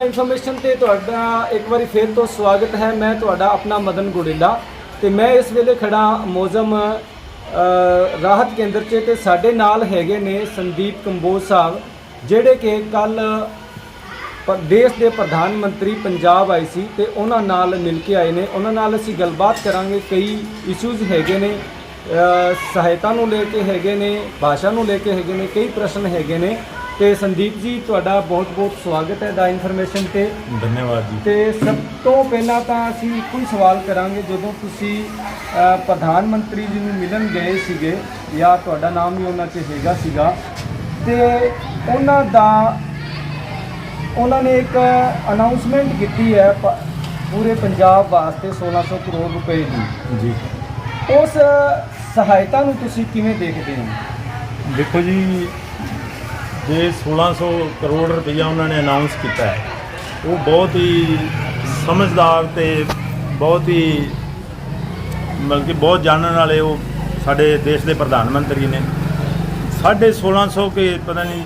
Information ਤੇ ਤੁਹਾਡਾ ਇੱਕ ਵਾਰੀ ਫੇਰ ਤੋਂ ਸਵਾਗਤ ਹੈ। ਮੈਂ ਤੁਹਾਡਾ ਆਪਣਾ ਮਦਨ ਗੁੜਿੰਦਾ ਤੇ ਮੈਂ ਇਸ ਵੇਲੇ ਖੜਾ ਮੌਜ਼ਮ ਰਾਹਤ ਕੇਂਦਰ 'ਚ ਤੇ ਸਾਡੇ ਨਾਲ ਹੈਗੇ ਨੇ ਸੰਦੀਪ ਕੰਬੋਜ ਸਾਹਿਬ, ਜਿਹੜੇ ਕਿ ਕੱਲ ਦੇਸ਼ ਦੇ ਪ੍ਰਧਾਨ ਮੰਤਰੀ ਪੰਜਾਬ ਆਏ ਸੀ ਤੇ ਉਹਨਾਂ ਨਾਲ ਮਿਲ ਕੇ ਆਏ ਨੇ। ਉਹਨਾਂ ਨਾਲ ਅਸੀਂ ਗੱਲਬਾਤ ਕਰਾਂਗੇ। ਕਈ ਇਸ਼ੂਜ਼ ਹੈਗੇ ਨੇ ਸਹਾਇਤਾ ਨੂੰ ਲੈ ਕੇ ਹੈਗੇ ਨੇ, ਭਾਸ਼ਾ ਨੂੰ ਲੈ ਕੇ ਹੈਗੇ ਨੇ, ਕਈ ਪ੍ਰਸ਼ਨ ਹੈਗੇ ਨੇ। ਤੇ ਸੰਦੀਪ ਜੀ ਤੁਹਾਡਾ ਬਹੁਤ ਬਹੁਤ ਸਵਾਗਤ ਹੈ ਦਾ ਇਨਫੋਰਮੇਸ਼ਨ ਤੇ। ਧੰਨਵਾਦ ਜੀ। ਤੇ ਸਭ ਤੋਂ ਪਹਿਲਾਂ ਤਾਂ ਅਸੀਂ ਇੱਕੋ ਹੀ ਸਵਾਲ ਕਰਾਂਗੇ ਜਦੋਂ ਤੁਸੀਂ ਅ, ਪ੍ਰਧਾਨ ਮੰਤਰੀ ਜੀ ਨੂੰ ਮਿਲਣ ਗਏ ਸੀਗੇ ਜਾਂ ਤੁਹਾਡਾ ਨਾਮ ਵੀ ਉਹਨਾਂ 'ਚ ਹੈਗਾ ਸੀਗਾ ਤੇ ਉਹਨਾਂ ਦਾ ਉਹਨਾਂ ਨੇ ਇੱਕ ਅਨਾਉਂਸਮੈਂਟ ਕੀਤੀ ਹੈ ਪ- ਪੂਰੇ ਪੰਜਾਬ ਵਾਸਤੇ 1600 ਕਰੋੜ ਰੁਪਏ ਦੀ। ਜੀ। ਉਸ ਸਹਾਇਤਾ ਨੂੰ ਤੁਸੀਂ ਕਿਵੇਂ ਦੇਖਦੇ ਹੋ? ਦੇਖੋ ਜੀ ਜੇ 1600 ਕਰੋੜ ਰੁਪਈਆ ਉਹਨਾਂ ਨੇ ਅਨਾਉਂਸ ਕੀਤਾ ਹੈ ਉਹ ਬਹੁਤ ਹੀ ਸਮਝਦਾਰ ਤੇ ਬਹੁਤ ਹੀ ਮਤਲਬ ਕਿ ਬਹੁਤ ਜਾਣਨ ਵਾਲੇ ਉਹ ਸਾਡੇ ਦੇਸ਼ ਦੇ ਪ੍ਰਧਾਨ ਮੰਤਰੀ ਨੇ। ਸਾਢੇ 1600 ਕੇ ਪਤਾ ਨਹੀਂ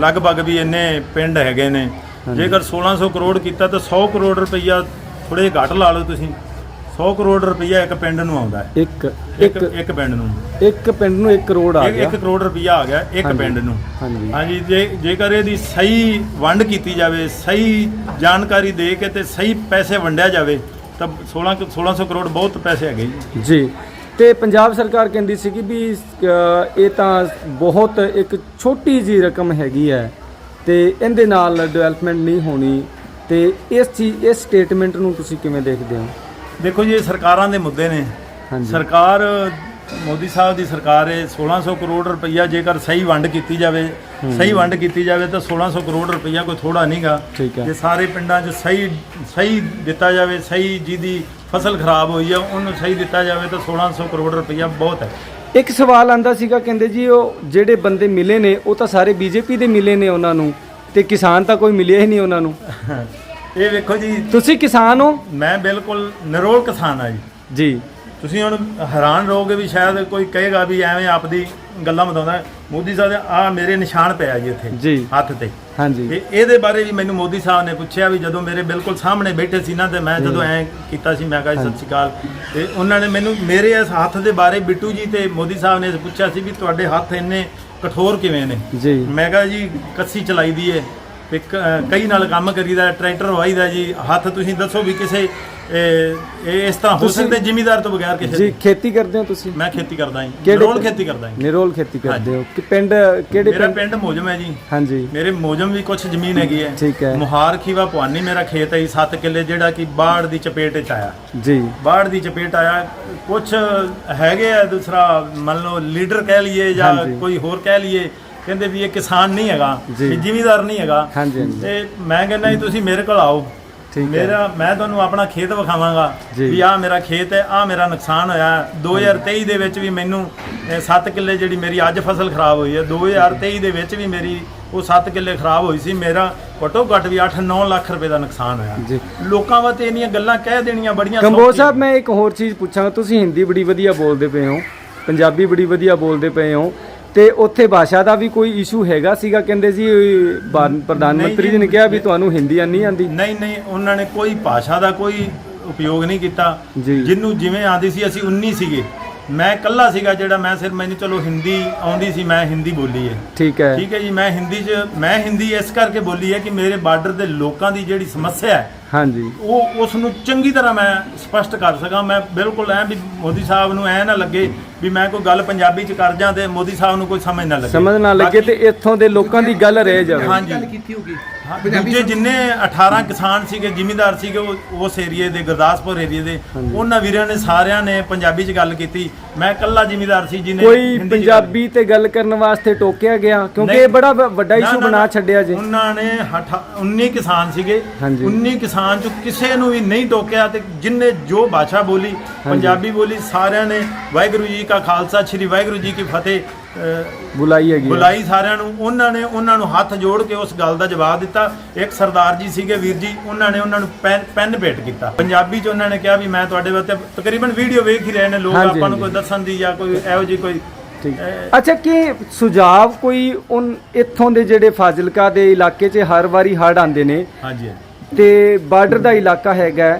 ਲਗਭਗ ਵੀ ਇੰਨੇ ਪਿੰਡ ਹੈਗੇ ਨੇ। ਜੇਕਰ 1600 ਕਰੋੜ ਕੀਤਾ ਤਾਂ 100 ਕਰੋੜ ਰੁਪਈਆ ਥੋੜੇ ਘੱਟ ਲਾ ਲਓ ਤੁਸੀਂ। 100 ਕਰੋੜ ਰੁਪਈਆ ਇੱਕ ਪਿੰਡ ਨੂੰ ਆਉਂਦਾ ਹੈ। ਇੱਕ ਇੱਕ ਇੱਕ ਪਿੰਡ ਨੂੰ। ਇੱਕ ਪਿੰਡ ਨੂੰ 1 ਕਰੋੜ ਆ ਗਿਆ। ਇੱਕ ਕਰੋੜ ਰੁਪਈਆ ਆ ਗਿਆ ਇੱਕ। ਪਿੰਡ ਨੂੰ। ਹਾਂਜੀ। ਹਾਂਜੀ ਜੇ ਜੇਕਰ ਇਹਦੀ ਸਹੀ ਵੰਡ ਕੀਤੀ ਜਾਵੇ ਸਹੀ ਜਾਣਕਾਰੀ ਦੇ ਕੇ ਤੇ ਸਹੀ ਪੈਸੇ ਵੰਡਿਆ ਜਾਵੇ ਤਾਂ 16 ਕੁ- 1600 ਕਰੋੜ ਬਹੁਤ ਪੈਸੇ ਹੈਗੇ ਜੀ। ਜੀ। ਤੇ ਪੰਜਾਬ ਸਰਕਾਰ ਕਹਿੰਦੀ ਸੀ ਕਿ ਵੀ ਇਹ ਤਾਂ ਬਹੁਤ ਇੱਕ ਛੋਟੀ ਜੀ ਰਕਮ ਹੈਗੀ ਹੈ ਤੇ ਇਹਦੇ ਨਾਲ ਡਿਵੈਲਪਮੈਂਟ ਨਹੀਂ ਹੋਣੀ। ਤੇ ਇਸ ਚੀਜ਼ ਇਸ ਸਟੇਟਮੈਂਟ ਨੂੰ ਤੁਸੀਂ ਕਿਵੇਂ ਦੇਖਦੇ ਹੋ? ਦੇਖੋ ਜੀ ਇਹ ਸਰਕਾਰਾਂ ਦੇ ਮੁੱਦੇ ਨੇ। ਸਰਕਾਰ ਮੋਦੀ ਸਾਹਿਬ ਦੀ ਸਰਕਾਰ ਹੈ 1600 ਕਰੋੜ ਰੁਪਈਆ ਜੇਕਰ ਸਹੀ ਵੰਡ ਕੀਤੀ ਜਾਵੇ ਸਹੀ ਵੰਡ ਕੀਤੀ ਜਾਵੇ ਤਾਂ 1600 ਕਰੋੜ ਰੁਪਈਆ ਕੋਈ ਥੋੜਾ ਨਹੀਂਗਾ ਹੈ। ਜੇ ਸਾਰੇ ਪਿੰਡਾਂ 'ਚ ਸਹੀ ਸਹੀ ਦਿੱਤਾ ਜਾਵੇ ਸਹੀ ਜਿਹਦੀ ਫਸਲ ਖਰਾਬ ਹੋਈ ਆ ਉਹਨੂੰ ਸਹੀ ਦਿੱਤਾ ਜਾਵੇ ਤਾਂ 1600 ਕਰੋੜ ਰੁਪਈਆ ਬਹੁਤ ਹੈ। ਇੱਕ ਸਵਾਲ ਆਂਦਾ ਸੀਗਾ ਕਹਿੰਦੇ ਜੀ ਉਹ ਜਿਹੜੇ ਬੰਦੇ ਮਿਲੇ ਨੇ ਉਹ ਤਾਂ ਸਾਰੇ ਬੀਜੇਪੀ ਦੇ ਮਿਲੇ ਨੇ ਉਹਨਾਂ ਨੂੰ ਤੇ ਕਿਸਾਨ ਤਾਂ ਕੋਈ ਮਿਲਿਆ ਹੀ ਨਹੀਂ ਉਹਨਾਂ ਨੂੰ। ਇਹ ਵੇਖੋ ਜੀ ਤੁਸੀਂ ਕਿਸਾਨ ਹੋ? ਮੈਂ ਬਿਲਕੁਲ ਨਿਰੋਲ ਕਿਸਾਨ ਆ ਜੀ। ਜੀ। ਤੁਸੀਂ ਹੁਣ ਹੈਰਾਨ ਰਹੋਗੇ ਵੀ ਸ਼ਾਇਦ ਕੋਈ ਕਹੇਗਾ ਵੀ ਐਵੇਂ ਆਪਦੀ ਗੱਲਾਂ ਬਤਾਉਂਦਾ ਹੈ। ਮੋਦੀ ਸਾਹਿਬ ਆ ਮੇਰੇ ਨਿਸ਼ਾਨ ਪਿਆ ਜੀ ਇੱਥੇ ਜੀ। ਹੱਥ ਤੇ। ਹਾਂਜੀ। ਤੇ ਇਹਦੇ ਬਾਰੇ ਵੀ ਮੈਨੂੰ ਮੋਦੀ ਸਾਹਿਬ ਨੇ ਪੁੱਛਿਆ ਵੀ ਜਦੋਂ ਮੇਰੇ ਬਿਲਕੁਲ ਸਾਹਮਣੇ ਬੈਠੇ ਸੀ ਨਾ ਤੇ ਮੈਂ ਜਦੋਂ ਐ ਕੀਤਾ ਸੀ ਮੈਂ ਕਿਹਾ ਜੀ ਸਤਿ ਸ਼੍ਰੀ ਅਕਾਲ। ਤੇ ਉਹਨਾਂ ਨੇ ਮੈਨੂੰ ਮੇਰੇ ਇਸ ਹੱਥ ਦੇ ਬਾਰੇ ਬਿੱਟੂ ਜੀ ਤੇ ਮੋਦੀ ਸਾਹਿਬ ਨੇ ਪੁੱਛਿਆ ਸੀ ਵੀ ਤੁਹਾਡੇ ਹੱਥ ਇੰਨੇ ਕਠੋਰ ਕਿਵੇਂ ਨੇ? ਜੀ। ਮੈਂ ਕਿਹਾ ਜੀ ਕੱਸੀ ਚਲਾਈ ਦੀ ਏ। ਅਹ ਕਈ ਨਾਲ ਕੰਮ ਕਰੀਦਾ ਟਰੈਕਟਰ ਵਾਹੀਦਾ ਜੀ। ਹੱਥ ਤੁਸੀਂ ਦੱਸੋ ਵੀ ਕਿਸੇ ਇਹ ਇਸ ਤਰ੍ਹਾਂ ਹੋ ਸਕਦੇ ਜ਼ਿਮੀਦਾਰ ਤੋਂ ਬਗੈਰ ਕਿਸੇ ਜੀ? ਖੇਤੀ ਕਰਦੇ ਹੋ ਤੁਸੀਂ? ਮੈਂ ਖੇਤੀ ਕਰਦਾ ਹਾਂ ਕਿਹੜੇ ਰੋਲ ਪਿੰਡ? ਖੇਤੀ ਕਰਦਾ ਹਾਂ ਨਿਰੋਲ ਖੇਤੀ ਕਰਦੇ। ਹੋ। ਕਿ ਪਿੰਡ ਕਿਹੜੇ ਮੇਰਾ ਪਿੰਡ? ਮੋਜਮ ਹੈ ਜੀ। ਹਾਂਜੀ। ਮੇਰੇ ਮੋਜਮ ਵੀ ਕੁਝ ਜ਼ਮੀਨ ਹੈਗੀ ਹੈ। ਠੀਕ ਹੈ। ਮੁਹਾਰ ਖੀਵਾ ਭਵਾਨੀ ਮੇਰਾ ਖੇਤ ਹੈ ਜੀ 7 ਕਿੱਲੇ ਜਿਹੜਾ ਕਿ ਬਾੜ ਦੀ ਚਪੇਟ ਵਿੱਚ ਆਇਆ। ਜੀ। ਬਾੜ ਦੀ ਚਪੇਟ ਆਇਆ। ਕੁਝ ਹੈਗੇ ਆ ਦੂਸਰਾ ਮੰਨ ਲਓ ਲੀਡਰ ਕਹਿ ਲਈਏ ਜਾਂ। ਕੋਈ ਹੋਰ ਕਹਿ ਲਈਏ। ਕਹਿੰਦੇ ਵੀ ਇਹ ਕਿਸਾਨ ਨਹੀਂ ਹੈਗਾ ਜੀ। ਜ਼ਿਮੀਦਾਰ ਨਹੀਂ ਹੈਗਾ। ਹਾਂਜੀ ਹਾਂਜੀ। ਤੇ ਮੈਂ ਕਹਿੰਦਾ ਜੀ ਤੁਸੀਂ ਮੇਰੇ ਕੋਲ ਆਓ। ਠੀਕ ਹੈ। ਮੇਰਾ ਮੈਂ ਤੁਹਾਨੂੰ ਆਪਣਾ ਖੇਤ ਵਿਖਾਵਾਂਗਾ ਜੀ। ਵੀ ਆਹ ਮੇਰਾ ਖੇਤ ਹੈ ਆਹ ਮੇਰਾ ਨੁਕਸਾਨ ਹੋਇਆ। ਹੈ। 2023 ਦੇ ਵਿੱਚ ਵੀ ਮੈਨੂੰ 7 ਕਿੱਲੇ ਜਿਹੜੀ ਮੇਰੀ ਅੱਜ ਫਸਲ ਖਰਾਬ ਹੋਈ ਹੈ 2023 ਦੇ ਵਿੱਚ ਵੀ ਮੇਰੀ ਉਹ 7 ਕਿੱਲੇ ਖਰਾਬ ਹੋਈ ਸੀ। ਮੇਰਾ ਘੱਟੋ ਘੱਟ ਵੀ 8-9 ਲੱਖ ਰੁਪਏ ਦਾ ਨੁਕਸਾਨ ਹੋਇਆ। ਜੀ। ਲੋਕਾਂ ਵਾਸਤੇ ਇੰਨੀਆਂ ਗੱਲਾਂ ਕਹਿ ਦੇਣੀਆਂ ਬੜੀਆਂ ਕੰਬੋਜ ਸੌਖੀਆਂ। ਸਾਹਿਬ ਮੈਂ ਇੱਕ ਹੋਰ ਚੀਜ਼ ਪੁੱਛਾਂਗਾ। ਤੁਸੀਂ ਹਿੰਦੀ ਬੜੀ ਵਧੀਆ ਬੋਲਦੇ ਪਏ ਹੋ ਪੰਜਾਬੀ ਬੜੀ ਵਧੀਆ ਬੋਲਦੇ ਪਏ ਹੋ। ਤੇ ਉੱਥੇ ਭਾਸ਼ਾ ਦਾ ਵੀ ਕੋਈ ਇਸ਼ੂ ਹੈਗਾ ਸੀਗਾ ਕਹਿੰਦੇ ਬਾ- ਪ੍ਰਧਾਨ ਨਹੀਂ ਮੰਤਰੀ ਜੀ, ਨੇ ਕਿਹਾ ਵੀ ਤੁਹਾਨੂੰ ਹਿੰਦੀ ਨਹੀਂ ਆਂਦੀ ਨਹੀਂ ਨਹੀਂ ਉਹਨਾਂ ਨੇ ਕੋਈ ਭਾਸ਼ਾ ਦਾ ਕੋਈ ਉਪਯੋਗ ਨਹੀਂ ਕੀਤਾ। ਜੀ। ਜਿੰਨੂੰ ਜਿਵੇਂ ਆਂਦੀ ਸੀ ਅਸੀਂ 19 ਸੀਗੇ। ਮੈਂ ਇਕੱਲਾ ਸੀਗਾ ਜਿਹੜਾ ਮੈਂ ਸਿਰ ਮੈਨੂੰ ਚਲੋ ਹਿੰਦੀ ਆਉਂਦੀ ਸੀ ਮੈਂ ਹਿੰਦੀ ਬੋਲੀ ਹੈ। ਠੀਕ ਹੈ। ਠੀਕ ਹੈ ਜੀ ਮੈਂ ਹਿੰਦੀ 'ਚ ਮੈਂ ਹਿੰਦੀ ਇਸ ਕਰਕੇ ਬੋਲੀ ਹੈ ਕਿ ਮੇਰੇ ਬਾਰਡਰ ਦੇ ਲੋਕਾਂ ਦੀ ਜਿਹੜੀ ਸਮੱਸਿਆ ਹੈ ਹਾਂਜੀ। ਉਹ ਉਸ ਨੂੰ ਚੰਗੀ ਤਰ੍ਹਾਂ ਮੈਂ ਸਪਸ਼ਟ ਕਰ ਸਕਾਂ। ਮੈਂ ਬਿਲਕੁਲ ਐ ਵੀ ਮੋਦੀ ਸਾਹਿਬ ਨੂੰ ਐ ਨਾ ਲੱਗੇ ਵੀ ਮੈਂ ਕੋਈ ਗੱਲ ਪੰਜਾਬੀ 'ਚ ਕਰ ਜਾਂ ਤੇ ਮੋਦੀ ਸਾਹਿਬ ਨੂੰ ਕੋਈ ਸਮਝ ਨਾ ਲੱਗੇ। ਸਮਝ ਨਾ ਲੱਗੇ ਤੇ ਇੱਥੋਂ ਦੇ ਲੋਕਾਂ ਦੀ ਗੱਲ ਰਹਿ ਜਾਵੇ। ਹਾਂਜੀ ਕੀਤੀ ਹੋਗੀ ਹਾਂ, ਦੂਜੇ ਜਿੰਨੇ 18 ਕਿਸਾਨ ਸੀਗੇ ਜ਼ਿਮੀਂਦਾਰ ਸੀਗੇ ਉਹ ਉਸ ਏਰੀਏ ਦੇ ਗੁਰਦਾਸਪੁਰ ਏਰੀਏ ਦੇ ਉਹਨਾਂ ਵੀਰਾਂ ਨੇ ਸਾਰਿਆਂ ਨੇ ਪੰਜਾਬੀ 'ਚ ਗੱਲ ਕੀਤੀ। ਮੈਂ ਇਕੱਲਾ ਜ਼ਿਮੀਂਦਾਰ ਸੀ ਜਿਹਨੇ ਕੋਈ ਗੱਲ ਪੰਜਾਬੀ ਤੇ ਗੱਲ ਕਰਨ ਵਾਸਤੇ ਟੋਕਿਆ ਗਿਆ ਕਿਉਂਕਿ। ਇਹ ਬੜਾ ਵੱਡਾ ਇਸ਼ੂ ਬਣਾ। ਛੱਡਿਆ ਜੀ। ਉਹਨਾਂ ਨੇ ਹਠਾ- 19 ਕਿਸਾਨ ਸੀਗੇ। ਹਾਂਜੀ। 19 ਕਿਸਾਨ ਚ ਕਿਸੇ ਨੂੰ ਵੀ ਨਹੀਂ ਟੋਕਿਆ ਤੇ ਜਿਨਨੇ ਜੋ ਭਾਸ਼ਾ ਬੋਲੀ ਪੰਜਾਬੀ ਬੋਲੀ ਸਾਰਿਆਂ ਨੇ ਵਾਹਿਗੁਰੂ ਜੀ ਕਾ ਖਾਲਸਾ ਸ੍ਰੀ ਵਾਹਿਗੁਰੂ ਜੀ ਕੀ ਫਤਿਹ ਬੁਲਾਈ ਹੈਗੀ ਹੈ। ਬੁਲਾਈ ਸਾਰਿਆਂ ਨੂੰ। ਉਹਨਾਂ ਨੇ ਉਹਨਾਂ ਨੂੰ ਹੱਥ ਜੋੜ ਕੇ ਉਸ ਗੱਲ ਦਾ ਜਵਾਬ ਦਿੱਤਾ। ਇੱਕ ਸਰਦਾਰ ਜੀ ਸੀਗੇ ਵੀਰ ਜੀ ਉਹਨਾਂ ਨੇ ਉਹਨਾਂ ਨੂੰ ਪੈਨ ਪੈਨ ਭੇਟ ਕੀਤਾ। ਪੰਜਾਬੀ ਚ ਉਹਨਾਂ ਨੇ ਕਿਹਾ ਵੀ ਮੈਂ ਤੁਹਾਡੇ ਵਾਸਤੇ ਤਕਰੀਬਨ ਵੀਡੀਓ ਵੇਖ ਹੀ ਰਹੇ ਨੇ ਲੋਕ ਹਾਂਜੀ, ਆਪਾਂ ਨੂੰ ਕੋਈ ਹਾਂਜੀ। ਦੱਸਣ ਦੀ ਜਾਂ ਕੋਈ ਇਹੋ ਜਿਹੀ ਕੋਈ ਠੀਕ। ਅੱਛਾ ਕੀ ਸੁਝਾਵ ਕੋਈ ਉਨ ਇੱਥੋਂ ਦੇ ਜਿਹੜੇ ਫਾਜ਼ਿਲਕਾ ਦੇ ਇਲਾਕੇ 'ਚ ਹਰ ਵਾਰੀ ਹੜ੍ਹ ਆਉਂਦੇ ਨੇ? ਹਾਂਜੀ। ਤੇ ਬਾਰਡਰ ਦਾ ਇਲਾਕਾ ਹੈਗਾ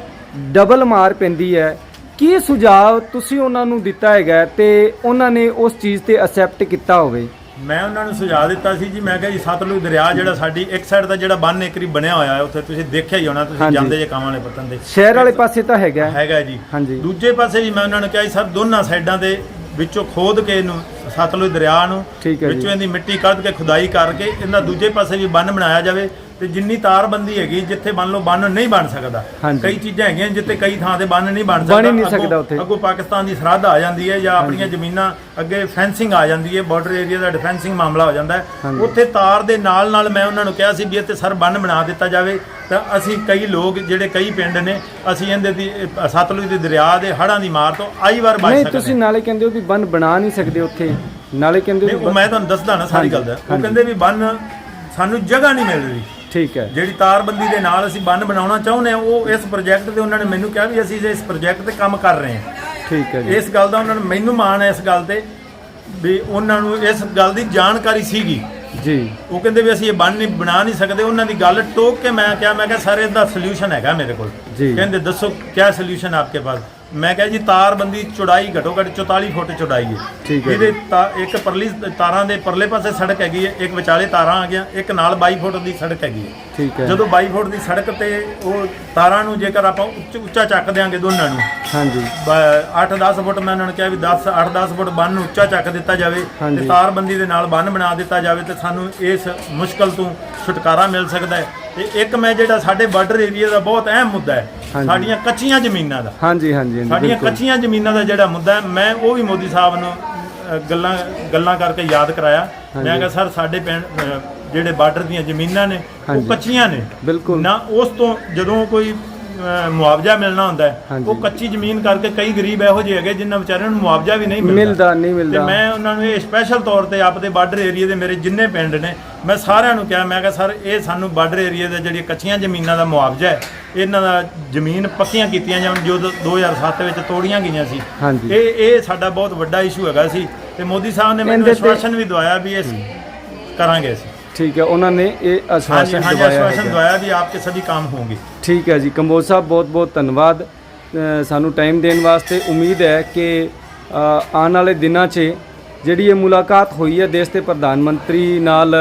ਡਬਲ ਮਾਰ ਪੈਂਦੀ ਹੈ। ਕੀ ਸੁਝਾਅ ਤੁਸੀਂ ਉਹਨਾਂ ਨੂੰ ਦਿੱਤਾ ਹੈਗਾ ਤੇ ਉਹਨਾਂ ਨੇ ਉਸ ਚੀਜ਼ ਤੇ ਅਸੈਪਟ ਕੀਤਾ ਹੋਵੇ ਮੈਂ ਉਹਨਾਂ ਨੂੰ ਸੁਝਾਅ ਦਿੱਤਾ ਸੀ ਜੀ ਮੈਂ ਕਿਹਾ ਜੀ ਸਤਲੁਜ ਦਰਿਆ ਜਿਹੜਾ ਸਾਡੀ ਇੱਕ ਸਾਈਡ ਦਾ ਜਿਹੜਾ ਬੰਨ ਏਕਰੀ ਬਣਿਆ ਹੋਇਆ ਹੈ ਉੱਥੇ ਤੁਸੀਂ ਦੇਖਿਆ ਹੀ ਹੋਣਾ ਤੁਸੀਂ ਹਾਂਜੀ। ਜਾਂਦੇ ਜੇ ਕਾਵਾਂ ਵਾਲੇ ਪੱਤਨ ਦੇ ਸ਼ਹਿਰ ਵਾਲੇ ਪਾਸੇ ਤਾਂ ਹੈਗਾ ਹੈ। ਹੈਗਾ ਜੀ ਹਾਂਜੀ। ਦੂਜੇ ਪਾਸੇ ਜੀ ਮੈਂ ਉਹਨਾਂ ਨੂੰ ਕਿਹਾ ਜੀ ਸਰ ਦੋਨਾਂ ਸਾਈਡਾਂ ਦੇ ਵਿੱਚੋਂ ਖੋਦ ਕੇ ਇਹਨੂੰ ਸਤਲੁਜ ਦਰਿਆ ਨੂੰ ਠੀਕ ਹੈ ਜੀ। ਵਿੱਚੋਂ ਇਹਦੀ ਮਿੱਟੀ ਕੱਢ ਕੇ ਖੁਦਾਈ ਕਰਕੇ ਇਹਨਾਂ ਦੂਜੇ ਪਾਸੇ ਵੀ ਬੰਨ ਬਣਾਇਆ ਜਾਵੇ ਤੇ ਜਿੰਨੀ ਤਾਰਬੰਦੀ ਹੈਗੀ ਜਿੱਥੇ ਮੰਨ ਲਓ ਬੰਨ ਨਹੀਂ ਬਣ ਸਕਦਾ। ਕਈ ਚੀਜ਼ਾਂ ਹੈਗੀਆਂ ਜਿੱਥੇ ਕਈ ਥਾਂ ਤੇ ਬੰਨ ਨਹੀਂ ਬਣ ਸਕਦਾ ਨਹੀਂ ਅੱਗੋਂ- ਸਕਦਾ ਉੱਥੇ। ਅੱਗੋਂ ਪਾਕਿਸਤਾਨ ਦੀ ਸਰਹੱਦ ਆ ਜਾਂਦੀ ਹੈ ਜਾਂ ਆਪਣੀਆਂ ਜ਼ਮੀਨਾਂ ਅੱਗੇ ਫੈਂਸਿੰਗ ਆ ਜਾਂਦੀ ਹੈ ਬਾਰਡਰ ਏਰੀਆ ਦਾ ਡਿਫੈਂਸਿੰਗ ਮਾਮਲਾ ਹੋ ਜਾਂਦਾ ਹੈ। ਉੱਥੇ ਤਾਰ ਦੇ ਨਾਲ ਨਾਲ ਮੈਂ ਉਹਨਾਂ ਨੂੰ ਕਿਹਾ ਸੀ ਵੀ ਇੱਥੇ ਸਰ ਬੰਨ ਬਣਾ ਦਿੱਤਾ ਜਾਵੇ ਤਾਂ ਅਸੀਂ ਕਈ ਲੋਕ ਜਿਹੜੇ ਕਈ ਪਿੰਡ ਨੇ ਅਸੀਂ ਇਹਦੇ ਦੀ ਸਤਲੁਜ ਦੇ ਦਰਿਆ ਦੇ ਹੜ੍ਹਾਂ ਦੀ ਮਾਰ ਤੋਂ ਆਈ ਵਾਰ ਬਚ ਨਹੀਂ ਸਕਦੇ ਤੁਸੀਂ ਹਾਂ। ਨਾਲੇ ਕਹਿੰਦੇ ਹੋ ਵੀ ਬੰਨ ਬਣਾ ਨਹੀਂ ਸਕਦੇ ਉੱਥੇ ਨਾਲੇ ਕਹਿੰਦੇ ਨਹੀਂ ਉਹ ਮੈਂ ਤੁਹਾਨੂੰ ਦੱਸਦਾ ਨਾ ਸਾਰੀ ਗੱਲ ਦਾ ਉਹ। ਕਹਿੰਦੇ ਵੀ ਬੰਨ ਸਾਨੂੰ ਜਗ੍ਹਾ ਨਹੀਂ ਮਿਲ ਰਹੀ ਠੀਕ ਹੈ। ਜਿਹੜੀ ਤਾਰਬੰਦੀ ਦੇ ਨਾਲ ਅਸੀਂ ਬੰਨ ਬਣਾਉਣਾ ਚਾਹੁੰਦੇ ਹਾਂ ਉਹ ਇਸ ਪ੍ਰੋਜੈਕਟ ਤੇ ਉਹਨਾਂ ਨੇ ਮੈਨੂੰ ਕਿਹਾ ਵੀ ਅਸੀਂ ਇਸ ਪ੍ਰੋਜੈਕਟ ਤੇ ਕੰਮ ਕਰ ਰਹੇ ਹਾਂ। ਠੀਕ ਹੈ ਜੀ। ਇਸ ਗੱਲ ਦਾ ਉਹਨਾਂ ਨੂੰ ਮੈਨੂੰ ਮਾਣ ਹੈ ਇਸ ਗੱਲ ਤੇ ਵੀ ਉਹਨਾਂ ਨੂੰ ਇਸ ਗੱਲ ਦੀ ਜਾਣਕਾਰੀ ਸੀਗੀ। ਜੀ। ਉਹ ਕਹਿੰਦੇ ਵੀ ਅਸੀਂ ਇਹ ਬੰਨ ਨਹੀਂ ਬਣਾ ਨਹੀਂ ਸਕਦੇ ਉਹਨਾਂ ਦੀ ਗੱਲ ਟੋਕ ਕੇ ਮੈਂ ਕਿਹਾ ਮੈਂ ਕਿਹਾ ਸਰ ਇਹਦਾ ਸੋਲੂਸ਼ਨ ਹੈਗਾ ਮੇਰੇ ਕੋਲ। ਜੀ। ਕਹਿੰਦੇ ਦੱਸੋ ਕੀ ਸੋਲੂਸ਼ਨ ਆਪਕੇ ਪਾਸ? ਮੈਂ ਕਿਹਾ ਜੀ ਤਾਰਬੰਦੀ ਚੌੜਾਈ ਘਟੋ ਘੱਟ 44 ਫੁੱਟ ਚੌੜਾਈ ਹੈ। ਠੀਕ ਹੈ ਇਹਦੇ ਤਾ- ਇੱਕ ਪਰਲੀ ਤਾਰਾਂ ਦੇ ਪਰਲੇ ਪਾਸੇ ਸੜਕ ਹੈਗੀ ਹੈ ਇੱਕ ਵਿਚਾਲੇ ਤਾਰਾਂ ਆ ਗਿਆ ਇੱਕ ਨਾਲ 22 ਫੁੱਟ ਦੀ ਸੜਕ ਹੈਗੀ ਹੈ। ਠੀਕ ਹੈ। ਜਦੋਂ 22 ਫੁੱਟ ਦੀ ਸੜਕ ਤੇ ਉਹ ਤਾਰਾਂ ਨੂੰ ਜੇਕਰ ਆਪਾਂ ਉੱਚ- ਉੱਚਾ ਚੱਕ ਦਿਆਂਗੇ ਦੋਨਾਂ ਨੂੰ ਹਾਂਜੀ। 8-10 ਫੁੱਟ ਮੈਂ ਉਹਨਾਂ ਨੂੰ ਕਿਹਾ ਵੀ 10 8-10 ਫੁੱਟ ਬੰਨ ਨੂੰ ਉੱਚਾ ਚੱਕ ਦਿੱਤਾ ਜਾਵੇ। ਤੇ ਤਾਰਬੰਦੀ ਦੇ ਨਾਲ ਬੰਨ ਬਣਾ ਦਿੱਤਾ ਜਾਵੇ ਤੇ ਸਾਨੂੰ ਇਸ ਮੁਸ਼ਕਲ ਤੋਂ ਛੁਟਕਾਰਾ ਮਿਲ ਸਕਦਾ ਹੈ। ਤੇ ਇੱਕ ਮੈਂ ਜਿਹੜਾ ਸਾਡੇ ਬਾਰਡਰ ਏਰੀਆ ਦਾ ਬਹੁਤ ਅਹਿਮ ਮੁੱਦਾ ਹੈ ਹਾਂਜੀ। ਸਾਡੀਆਂ ਕੱਚੀਆਂ ਜ਼ਮੀਨਾਂ ਦਾ ਹਾਂਜੀ ਹਾਂਜੀ ਹਾਂਜੀ, ਸਾਡੀਆਂ ਬਿਲਕੁਲ। ਕੱਚੀਆਂ ਜ਼ਮੀਨਾਂ ਦਾ ਜਿਹੜਾ ਮੁੱਦਾ ਹੈ ਮੈਂ ਉਹ ਵੀ ਮੋਦੀ ਸਾਹਿਬ ਨੂੰ ਅ, ਗੱਲਾਂ ਗੱਲਾਂ ਕਰਕੇ ਯਾਦ ਕਰਾਇਆ ਮੈਂ। ਕਿਹਾ ਸਰ ਸਾਡੇ ਪਿੰਡ ਅ, ਜਿਹੜੇ ਬਾਰਡਰ ਦੀਆਂ ਜ਼ਮੀਨਾਂ ਨੇ ਉਹ ਹਾਂਜੀ। ਕੱਚੀਆਂ ਨੇ ਬਿਲਕੁਲ ਨਾ ਉਸ ਤੋਂ ਜਦੋਂ ਕੋਈ ਮੁਆਵਜ਼ਾ ਮਿਲਣਾ ਹੁੰਦਾ ਹੈ। ਹਾਂਜੀ। ਉਹ ਕੱਚੀ ਜ਼ਮੀਨ ਕਰਕੇ ਕਈ ਗਰੀਬ ਇਹੋ ਜਿਹੇ ਹੈਗੇ ਜਿਨ੍ਹਾਂ ਵਿਚਾਰਿਆਂ ਨੂੰ ਮੁਆਵਜ਼ਾ ਵੀ ਨਹੀਂ ਮਿਲਦਾ। ਮਿਲਦਾ ਨਹੀਂ ਤੇ ਮਿਲਦਾ ਮੈਂ ਉਹਨਾਂ ਨੂੰ ਇਹ ਸਪੈਸ਼ਲ ਤੌਰ ਤੇ ਆਪਦੇ ਬਾਰਡਰ ਏਰੀਆ ਦੇ ਮੇਰੇ ਜਿੰਨੇ ਪਿੰਡ ਨੇ ਮੈਂ ਸਾਰਿਆਂ ਨੂੰ ਕਿਹਾ ਮੈਂ ਕਿਹਾ ਸਰ ਇਹ ਸਾਨੂੰ ਬਾਰਡਰ ਏਰੀਆ ਦੇ ਜਿਹੜੀਆਂ ਕੱਚੀਆਂ ਜ਼ਮੀਨਾਂ ਦਾ ਮੁਆਵਜ਼ਾ ਹੈ ਇਹਨਾਂ ਦਾ ਜ਼ਮੀਨ ਪੱਕੀਆਂ ਕੀਤੀਆਂ ਜਾਣ ਜੋ 2007 ਵਿੱਚ ਤੋੜੀਆਂ ਗਈਆਂ ਸੀ। ਹਾਂਜੀ। ਇਹ ਇਹ ਸਾਡਾ ਬਹੁਤ ਵੱਡਾ ਇਸ਼ੂ ਹੈਗਾ ਸੀ। ਤੇ ਮੋਦੀ ਸਾਹਿਬ ਨੇ ਮੈਨੂੰ ਇਹਦੇ ਤੇ- ਆਸ਼ਵਾਸਨ ਵੀ ਦਵਾਇਆ ਵੀ ਇਸ ਕਰਾਂਗੇ ਅਸੀਂ। ਠੀਕ ਹੈ ਉਹਨਾਂ ਨੇ ਇਹ ਹਾਂਜੀ ਦਵਾਇਆ ਆਸ਼ਵਾਸਨ ਹੈਗਾ। ਦਵਾਇਆ ਵੀ ਆਪਕੇ ਸਭੀ ਕੰਮ ਹੋਣਗੇ। ਠੀਕ ਹੈ ਜੀ ਕੰਬੋਜ ਸਾਹਿਬ ਬਹੁਤ ਬਹੁਤ ਧੰਨਵਾਦ। ਅ, ਸਾਨੂੰ ਟਾਈਮ ਦੇਣ ਵਾਸਤੇ ਉਮੀਦ ਹੈ ਕਿ ਅ, ਆਉਣ ਵਾਲੇ ਦਿਨਾਂ 'ਚ ਜਿਹੜੀ ਇਹ ਮੁਲਾਕਾਤ ਹੋਈ ਹੈ ਦੇਸ਼ ਦੇ ਪ੍ਰਧਾਨ ਮੰਤਰੀ ਨਾਲ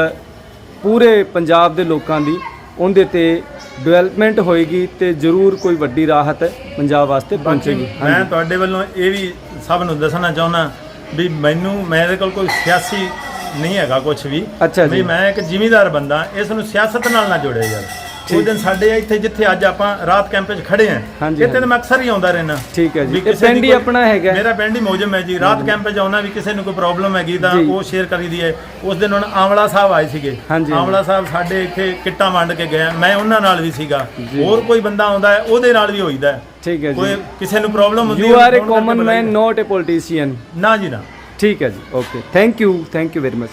ਪੂਰੇ ਪੰਜਾਬ ਦੇ ਲੋਕਾਂ ਦੀ ਉਹਦੇ ਤੇ ਡਿਵੈਲਪਮੈਂਟ ਹੋਏਗੀ ਤੇ ਜ਼ਰੂਰ ਕੋਈ ਵੱਡੀ ਰਾਹਤ ਪੰਜਾਬ ਵਾਸਤੇ ਪਹੁੰਚੇਗੀ। ਮੈਂ ਤੁਹਾਡੇ ਵੱਲੋਂ ਇਹ ਵੀ ਸਭ ਨੂੰ ਦੱਸਣਾ ਚਾਹੁੰਦਾ ਵੀ ਮੈਨੂੰ ਮੇਰੇ ਕੋਲ ਕੋਈ ਸਿਆਸੀ ਨਹੀਂ ਹੈਗਾ ਕੁਝ ਵੀ। ਅੱਛਾ ਜੀ। ਵੀ ਮੈਂ ਇੱਕ ਜ਼ਿਮੀਂਦਾਰ ਬੰਦਾ ਇਸ ਨੂੰ ਸਿਆਸਤ ਨਾਲ ਨਾ ਜੋੜਿਆ ਯਾਰ। ਉਹ ਦਿਨ ਸਾਡੇ ਇੱਥੇ ਜਿੱਥੇ ਅੱਜ ਆਪਾਂ ਰਾਤ ਕੈਂਪ 'ਚ ਖੜੇ ਆਂ ਹਾਂਜੀ, ਇੱਥੇ ਤਾਂ ਮੈਂ ਅਕਸਰ ਹੀ ਆਉਂਦਾ ਰਹਿਣਾ ਠੀਕ ਹੈ ਜੀ। ਇਹ ਪਿੰਡ ਹੀ ਆਪਣਾ ਹੈਗਾ। ਮੇਰਾ ਪਿੰਡ ਹੀ ਮੌਜਮ ਹੈ ਜੀ। ਰਾਤ ਕੈਂਪ 'ਚ ਆਉਣਾ ਵੀ ਕਿਸੇ ਨੂੰ ਕੋਈ ਪ੍ਰੋਬਲਮ ਹੈਗੀ ਤਾਂ ਜੀ। ਉਹ ਸ਼ੇਅਰ ਕਰੀਦੀ ਹੈ। ਉਸ ਦਿਨ ਹੁਣ ਆਮਲਾ ਸਾਹਿਬ ਆਏ ਸੀਗੇ। ਹਾਂਜੀ। ਆਮਲਾ ਸਾਹਿਬ ਸਾਡੇ ਇੱਥੇ ਕਿੱਟਾਂ ਵੰਡ ਕੇ ਗਏ ਆ। ਮੈਂ ਉਹਨਾਂ ਨਾਲ ਵੀ ਸੀਗਾ। ਜੀ। ਹੋਰ ਕੋਈ ਬੰਦਾ ਆਉਂਦਾ ਹੈ ਉਹਦੇ ਨਾਲ ਵੀ ਹੋਈਦਾ ਹੈ। ਠੀਕ ਹੈ ਕੋਈ ਜੀ ਕਿਸੇ ਨੂੰ ਪ੍ਰੋਬਲਮ ਹੁੰਦੀ ਯੂ ਆਰ ਅ phone ਕਰਕੇ ਕਾਮਨ ਬੁਲਾਈਦਾ। ਮੈਨ ਨਾਟ ਅ ਪੋਲੀਟੀਸ਼ੀਅਨ ਨਾ ਜੀ ਨਾ। ਠੀਕ ਹੈ ਜੀ okay thank you thank you very much